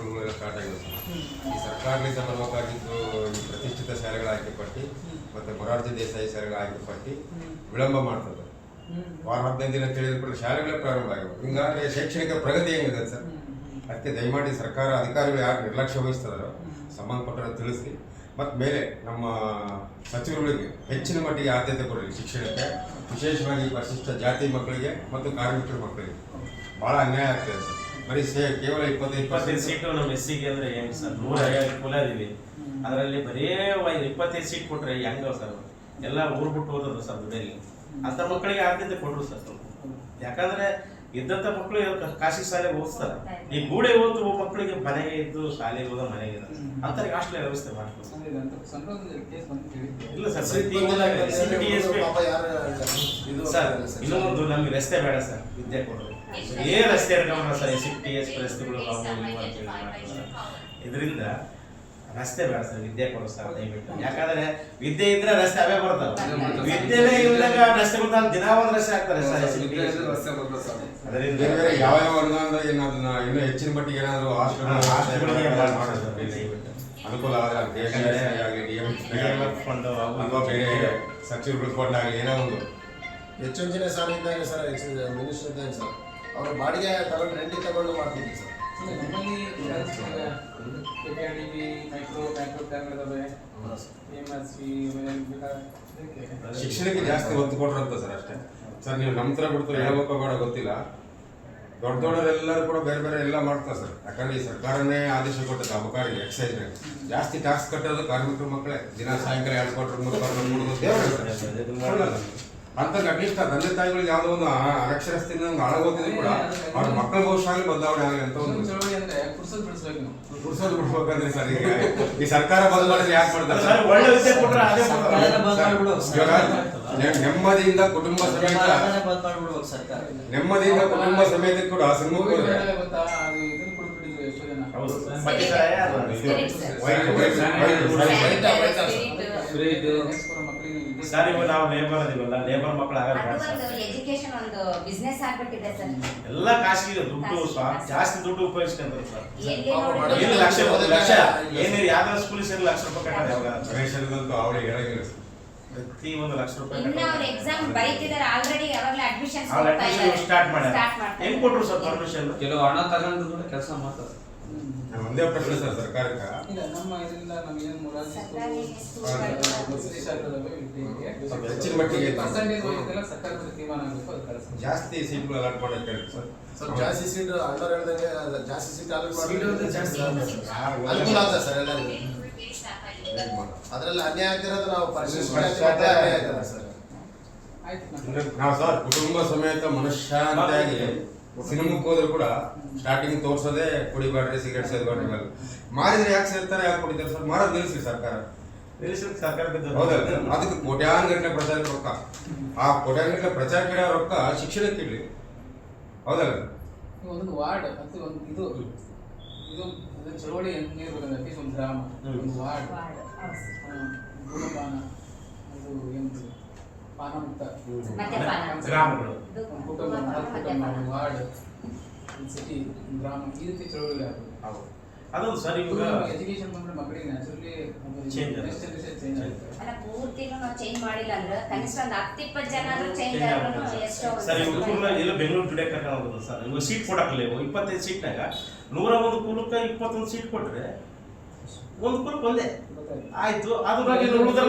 ಸ್ಕೂಲ್ಗಳೆಲ್ಲ start ಆಗಿದೆ ಈ ಸರ್ಕಾರದಿಂದ ಬರಬೇಕಾಗಿದ್ದು ಈ ಪ್ರತಿಷ್ಠಿತ ಶಾಲೆಗಳ ಆಯ್ಕೆ ಪಟ್ಟಿ ಮತ್ತು ಮೊರಾರ್ಜಿ ದೇಸಾಯಿ ಶಾಲೆಗಳ ಆಯ್ಕೆ ಪಟ್ಟಿ ವಿಳಂಬ ಮಾಡ್ತದೆ. ವಾರ ಹದಿನೈದು ದಿನ ತಿಳಿದ ಕೂಡ ಶಾಲೆಗಳೇ ಪ್ರಾರಂಭ ಆಗಿದೆ ಹಿಂಗಾದ್ರೆ ಶೈಕ್ಷಣಿಕ ಪ್ರಗತಿ ಹೆಂಗಿದೆ ಸರ್? ಅದಕ್ಕೆ ದಯಮಾಡಿ ಸರ್ಕಾರ ಅಧಿಕಾರಿಗಳು ಯಾರು ನಿರ್ಲಕ್ಷ್ಯ ವಹಿಸ್ತಾರೋ ಸಂಬಂಧಪಟ್ಟರೆ ತಿಳಿಸಿ. ಮತ್ತು ಮೇಲೆ ನಮ್ಮ ಸಚಿವರುಗಳಿಗೆ ಹೆಚ್ಚಿನ ಮಟ್ಟಿಗೆ ಆದ್ಯತೆ ಕೊಡಲಿ ಶಿಕ್ಷಣಕ್ಕೆ. ವಿಶೇಷವಾಗಿ ಪರಿಶಿಷ್ಟ ಜಾತಿ ಮಕ್ಕಳಿಗೆ ಮತ್ತು ಕಾರ್ಮಿಕರ ಮಕ್ಕಳಿಗೆ. ಭಾಳ ಅನ್ಯಾಯ ಆಗ್ತದೆ ಸರ್. ಬರೀ ಸೇ ಕೇವಲ ಇಪ್ಪತ್ತೈದು ಇಪ್ಪತ್ತೈದು ಪರ್ಸೆಂಟ್ ಸೀಟು ನಮ್ಮ ಎಸ್ ಸಿಗೆ ಅಂದ್ರೆ ಹೆಂಗ್ ಸರ್? ನೂರ ಐವತ್ತು ಕುಲ ಇದೀವಿ ಅದರಲ್ಲಿ ಬರೀ ಒಂದ್ ಇಪ್ಪತ್ತೈದು ಸೀಟ್ ಕೊಟ್ರೆ ಹೆಂಗ ಸರ್? ಎಲ್ಲ ಊರ್ ಬಿಟ್ಟು ಹೋದ್ರು ಸರ್ ದುಡಿಯಲ್ಲಿ ಅಂತ ಮಕ್ಕಳಿಗೆ ಆದ್ಯತೆ ಕೊಡ್ರು ಸರ್. ಸ್ವಲ್ಪ ಯಾಕಂದ್ರೆ ಇದ್ದಂತ ಮಕ್ಕಳು ಖಾಸಗಿ ಶಾಲೆಗೆ ಓದಿಸ್ತಾರೆ ಈ ಗೂಡೆ ಓದು ಮಕ್ಕಳಿಗೆ ಮನೆಗೆ ಇದ್ದು ಶಾಲೆಗೆ ಹೋದ ಮನೆಗೆ ಇದೆ ಅಂತ ಹಾಸ್ಟೆಲ್ ವ್ಯವಸ್ಥೆ ಮಾಡ್ತಾರೆ ಇಲ್ಲ ಸರ್ ಸರ್ ಇನ್ನೊಂದು ನಮ್ಗೆ ರಸ್ತೆ ಬೇಡ ಸರ್ ವಿದ್ಯೆ ಕೊಡೋದು. ಏ ರಸ್ತೆ ಇರ್ಕೊಂಡ್ರೆ ಸರ್ ಎಸ್ ಟಿ ಎಸ್ ರಸ್ತೆಗಳು ಇದರಿಂದ ರಸ್ತೆ ಬೇಡ ಸರ್ ವಿದ್ಯೆ ಕೊಡು ಸರ್ ದಯವಿಟ್ಟು. ಯಾಕಂದ್ರೆ ವಿದ್ಯೆ ಇದ್ರೆ ರಸ್ತೆ ಅವೇ ಬರ್ತಾವೆ. ವಿದ್ಯೆನೇ ಇಲ್ಲದಾಗ ರಸ್ತೆ ನಾನು ದಿನ ಒಂದ್ ರಸ್ತೆ ಆಗ್ತಾರೆ ಸರ್. ಅದರಿಂದ ಯಾವ ಯಾವ ಅನುದಾನ ಅಂದ್ರೆ ಅದನ್ನ ಇನ್ನೂ ಹೆಚ್ಚಿನ ಮಟ್ಟಿಗೆ ಏನಾದ್ರು. ಅನುಕೂಲ ಆದ್ರೆ ಆಗಲಿ DMF ಫಂಡ್ ಆಗಲಿ ಏನೋ ಒಂದು. ಹೆಚ್ಚಿನ ಸಾಲ ಇದ್ದಾಗ ಸರ್ ಮಿನಿಸ್ಟರ್ ಇದ್ದಾಗ ಸರ್ ಅವರು ಬಾಡಿಗೆ ತಗೊಂಡು ರೆಂಟಿ ತಗೊಂಡು ಮಾಡ್ತಿದ್ವಿ ಸರ್. ನಮ್ಮಲ್ಲಿ ಶಿಕ್ಷಣಕ್ಕೆ ಜಾಸ್ತಿ ಒತ್ತು ಕೊಟ್ರಂತ ಸರ್ ಅಷ್ಟೇ. ಸರ್, ನೀವು ನಮ್ಮ ಥರ ಬಿಡ್ತು ಹೇಳ್ಬೇಕೋ ಬೇಡ ಗೊತ್ತಿಲ್ಲ. ದೊಡ್ಡ ದೊಡ್ಡವರೆಲ್ಲರೂ ಕೂಡ ಬೇರೆ ಬೇರೆ ಎಲ್ಲ ಮಾಡ್ತಾರೆ ಸರ್. ಯಾಕಂದ್ರೆ ಈ ಸರ್ಕಾರನೇ ಆದೇಶ ಕೊಟ್ಟದ್ದು ಅಬಕಾರಿಗೆ ಎಕ್ಸೈಸ್ ಜಾಸ್ತಿ ಟ್ಯಾಕ್ಸ್ ಕಟ್ಟೋದು ಕಾರ್ಮಿಕರ ಮಕ್ಕಳೇ. ದಿನ ಸಾಯಂಕಾಲ ಎರಡು ಮೂರು ದೇವರೇ. ಅಂತ ಅಟ್ಲೀಸ್ಟ್ ತಂದೆ ತಾಯಿಗಳಿಗೆ ಯಾವ್ದೋ ಒಂದು ಅನಕ್ಷರಸ್ಥಿನ ಹಾಳಾಗೋತಿದ್ರು ಕೂಡ ಅವ್ರ ಮಕ್ಕಳ ಭವಿಷ್ಯ ಆಗಲಿ ಬದಲಾವಣೆ ಆಗಲಿ ಅಂತ ಒಂದು ಚಳವಳಿ ಅಂದ್ರೆ ಪುರ್ಸದ್ ಬಿಡಿಸ್ಬೇಕು ನಾವು ಪುರುಷರು ಬಿಡ್ಬೇಕಂದ್ರೆ ಸರ್ ಈಗ ಈ ಸರ್ಕಾರ ಬಂದ್ ಮಾಡಿದ್ರೆ ಯಾಕೆ ಮಾಡ್ತಾರೆ ನೆಮ್ಮದಿಯಿಂದ ಕುಟುಂಬ ಸಮೇತ ನೆಮ್ಮದಿಯಿಂದ ಕುಟುಂಬ ಸಮೇತ ಕೂಡ ಜನ ಹೌದು ವಿದ್ಯೆ ಸರ್ ಇವಾಗ ನಾವು ಲೇಬರ್ ಅದೀವಲ್ಲ ಲೇಬರ್ ಮಕ್ಕಳು ಆಗಲ್ಲ ಎಜುಕೇಶನ್ ಒಂದು ಬಿಸ್ನೆಸ್ ಆಗ್ಬಿಟ್ಟಿದೆ ಸರ್. ಎಲ್ಲ ಖಾಸಗಿ ದುಡ್ಡು ಜಾಸ್ತಿ ದುಡ್ಡು ಉಪಯೋಗಿಸ್ಕೊಂತಾರೆ ಸರ್. ಏನು ಲಕ್ಷ ಲಕ್ಷ ಏನೇ ಯಾವ್ದಾದ್ರು ಸ್ಕೂಲ್ ಸೇರಿ ಲಕ್ಷ ರೂಪಾಯಿ ಕಟ್ಟೋದು ಯಾವಾಗ ರೇಷನ್ದಂತೂ ಅವಳಿಗೆ ಹೇಳಂಗಿಲ್ಲ ಸರ್. ಪ್ರತಿ ಒಂದು ಲಕ್ಷ ರೂಪಾಯಿ ಇನ್ನ ಅವ್ರ ಎಕ್ಸಾಮ್ ಬರೀತಿದ್ದಾರೆ ಆಲ್ರೆಡಿ ಯಾವಾಗಲೇ ಅಡ್ಮಿಷನ್ ಸ್ಟಾರ್ಟ್ ಮಾಡ್ಯಾರ. ಹೆಂಗ್ ಕೊಟ್ರು ಸರ್ ಪರ್ಮಿಷನ್ ಕೆಲವು ಹಣ ತಗೊಂಡು ಕೂಡ ಕೆಲಸ ಮಾಡ್ತಾರೆ. ಒಂದೇ ಪ್ರಶ್ನೆ ಸರ್ ಸರ್ಕಾರಕ್ಕೆ. ಇಲ್ಲ ನಮ್ಮ ಇದರಿಂದ ನಮ್ಗೆ ಏನು ಮೊರಾರ್ಜಿ ಹೆಚ್ಚಿನ ಮಟ್ಟಿಗೆ ಪರ್ಸೆಂಟೇಜ್ ವೈಸ್ ಸರ್ಕಾರದ ತೀರ್ಮಾನ ಆಗಬೇಕು ಅದು ಕಳಿಸ್ತಾರೆ ಜಾಸ್ತಿ ಸೀಟ್ಗಳು ಅಲಾಟ್ ಮಾಡಕ್ಕೆ ಹೇಳಿ ಸರ್. ಸರ್ ಜಾಸ್ತಿ ಸೀಟ್ ಅಣ್ಣವ್ರು ಹೇಳ್ದಂಗೆ ಜಾಸ್ತಿ ಸೀಟ್ ಅಲಾಟ್ ಮಾಡಿ ಜಾಸ್ತಿ ಅನುಕೂಲ ಆಗ್ತದೆ ಸರ್ ಎಲ್ಲರಿಗೂ? ಅದರಲ್ಲಿ ಅನ್ಯಾಯ ಆಗ್ತಿರೋದು ನಾವು ಪರಿಶೀಲಿಸಿ ಅನ್ಯಾಯ ಆಗ್ತದೆ ಸರ್. ನಾವು ಸರ್ ಕುಟುಂಬ ಸಮೇತ ಮನುಷ್ಯಾಂತಾಗಿ ಸಿನಿಮಾಕ್ಕೆ ಹೋದ್ರು ಕೂಡ ಸ್ಟಾರ್ಟಿಂಗ್ ತೋರ್ಸೋದೇ ಕುಡಿಬೇಡ್ರಿ ಸಿಗರೇಟ್ ಸೇದ್ಬೇಡ್ರಿ ಮೇಲೆ ಮಾರಿದ್ರೆ ಯಾಕೆ ಸೇರ್ತಾರೆ ಯಾಕೆ ಕುಡಿತಾರೆ ಸರ್ ಮಾರೋದು ನಿಲ್ಸಿ ಸರ್ಕಾರ. ಹೌದಲ್ಲ ಅದಕ್ಕೆ ಕೋಟ್ಯಾನ್ ಗಂಟೆ ಪ್ರಚಾರಕ್ಕೆ ರೊಕ್ಕ. ಆ ಕೋಟ್ಯಾನ್ ಗಟ್ಟಲೆ ಪ್ರಚಾರ ಇಡೋ ರೊಕ್ಕ ಶಿಕ್ಷಣಕ್ಕೆ ಇಡ್ಲಿ ಹೌದಲ್ಲ ಒಂದು ವಾರ್ಡ್ ಮತ್ತು ಒಂದು ಇದು. ಇದು ಅದು ಚಳವಳಿ ಒಂದು ಗ್ರಾಮ. ಒಂದು ವಾರ್ಡ್ ಆ, ಧೂಮಪಾನ ಅದು ಏನು ಪಾನ ಮುಕ್ತ ಗ್ರಾಮಗಳು. ಕುಟುಂಬ ಒಂದು ಕುಟುಂಬ ಒಂದು ವಾರ್ಡ್. ಸಿಟಿ ಗ್ರಾಮ ಈ ರೀತಿ ಚಳವಳಿ ಹೌದು. ಅದೊಂದು ಸರ್ ಇವಾಗ ಎಜುಕೇಶನ್ ಬಂದ್ರೆ ಮಕ್ಕಳಿಗೆ naturally Change next generation change ಆಗುತ್ತೆ. ಅಲ್ಲ ಪೂರ್ತಿನೂ ನಾವು ಚೇಂಜ್ ಮಾಡಿಲ್ಲ ಅಂದ್ರೆ ಕನಿಷ್ಠ ಒಂದು ಹತ್ತು ಇಪ್ಪತ್ತು ಜನ ಆದ್ರೂ ಚೇಂಜ್ ಆದ್ರೂ. ಎಷ್ಟೋ ಸರ್ ಇವಾಗ ಎಲ್ಲ ಬೆಂಗಳೂರು ಟುಡೇ ಕರ್ಕೊಂಡು ಹೋಗೋದು ಸರ್. ಇವಾಗ ಸೀಟ್ ಕೊಡಕ್ಲೇ ಇಪ್ಪತ್ತೈದು ಸೀಟ್ನಾಗ ನೂರ ಒಂದು ಕೂಲಕ್ಕೆ ಇಪ್ಪತ್ತೊಂದು ಸೀಟ್ ಕೊಟ್ರೆ ಒಂದು ಕೂಲಕ್ಕೆ ಒಂದೇ. ಆಯ್ತು ಅದ್ರ ಒಂದು.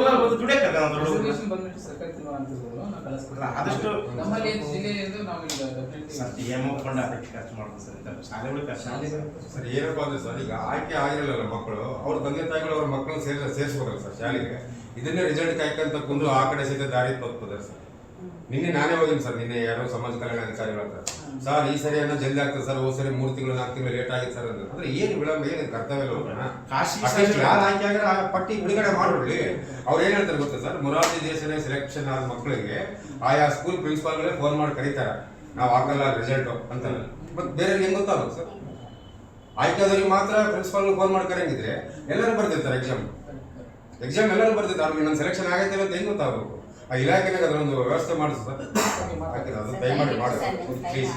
ಬಂದ್ಬಿಟ್ಟು ಸರ್ಕಾರ ತೀರ್ಮಾನ ಅಂತಿರ್ಬೋದು ನಾವು ಕಳಿಸ್ಕೊಡ್ತೀವಿ. ಆದಷ್ಟು ನಮ್ಮಲ್ಲಿ ಏನು ಜಿಲ್ಲೆ ಎಂದು ನಾವು ಈಗ definitely sir T M fund ಅದಕ್ಕೆ ಖರ್ಚು ಮಾಡೋದು ಸರ್ ಇಂಥ ಶಾಲೆಗಳು ಖರ್ಚು. ಸರ್ ಏನಪ್ಪಾ ಅಂದ್ರೆ ಸರ್ ಈಗ ಆಯ್ಕೆ ಆಗಿರಲಿಲ್ಲ ಮಕ್ಕಳು ಅವ್ರ ತಂದೆ ತಾಯಿಗಳು ಅವ್ರ ಮಕ್ಕಳನ್ನ ಸೇರ್ ಸೇರಿಸ್ಬೇಕಲ್ಲ ಸರ್ ಶಾಲೆಗೆ. ಇದನ್ನೇ ರಿಸಲ್ಟ್ ಕಾಯ್ಕೊಂತ ಕುಂದು ಆ ಕಡೆ ಸಹಿತ ದಾರಿ ತಪ್ಪಿದ್ದಾರೆ ಸರ್. ನಿನ್ನೆ ನಾನೇ ಹೋಗಿನಿ ಸರ್ ನಿನ್ನೆ ಯಾರೋ ಸಮಾಜ ಕಲ್ಯಾಣ ಅಧಿಕಾರಿಗಳ ಹತ್ರ. ಸರ್ ಈ ಸರಿ ಏನೋ ಜಲ್ದಿ ಆಗ್ತದೆ ಸರ್ ಓ ಸರಿ ಮೂರು ತಿಂಗಳು ನಾಲ್ಕು ತಿಂಗಳು ಲೇಟ್ ಆಗಿತ್ತು ಸರ್ ಅಂದ್ರೆ. ಅಂದ್ರೆ ಏನು ವಿಳಂಬ ಏನು ಕರ್ತವ್ಯ ಇಲ್ಲ ಯಾರು ಆಯ್ಕೆ ಆಗ ಆ ಪಟ್ಟಿ ಬಿಡುಗಡೆ ಮಾಡ್ಬಿಡ್ಲಿ. ಅವ್ರು ಏನ್ ಹೇಳ್ತಾರೆ ಗೊತ್ತಾ ಸರ್? ಮುರಾರ್ಜಿ ದೇಶನೇ ಸೆಲೆಕ್ಷನ್ ಆದ ಮಕ್ಕಳಿಗೆ ಆಯಾ ಸ್ಕೂಲ್ ಪ್ರಿನ್ಸಿಪಾಲ್ಗಳೇ ಫೋನ್ ಮಾಡಿ ಕರೀತಾರೆ. ನಾವು ಹಾಕಲ್ಲ ರಿಸಲ್ಟ್ ಅಂತ ಮತ್ತೆ ಬೇರೆ ಹೆಂಗ್ ಗೊತ್ತಾಗುತ್ತೆ ಸರ್. ಆಯ್ಕೆದವ್ರಿಗೆ ಮಾತ್ರ ಪ್ರಿನ್ಸಿಪಾಲ್ ಫೋನ್ ಮಾಡಿ ಕರೆಯಂಗಿದ್ರೆ ಎಲ್ಲರೂ ಬರ್ತಿರ್ತಾರೆ ಎಕ್ಸಾಮ್ ಎಕ್ಸಾಮ್ ಎಲ್ಲರೂ ಬರ್ತಿರ್ತಾರೆ. ಅವ್ರಿಗೆ ನನ್ನ ಸೆಲೆಕ್ಷನ್ ಆಗೈತೆ ಅಂತ ಹೆಂಗ್ ಗೊತ್ತಾಗಬೇಕು? ಇಲಾಖೆನಾಗ ಅದರೊಂದು ವ್ಯವಸ್ಥೆ ಮಾಡಿಸ್ ಸರ್. ಅದು ದಯಮಾಡಿ ಮಾಡಿ ಪ್ಲೀಸ್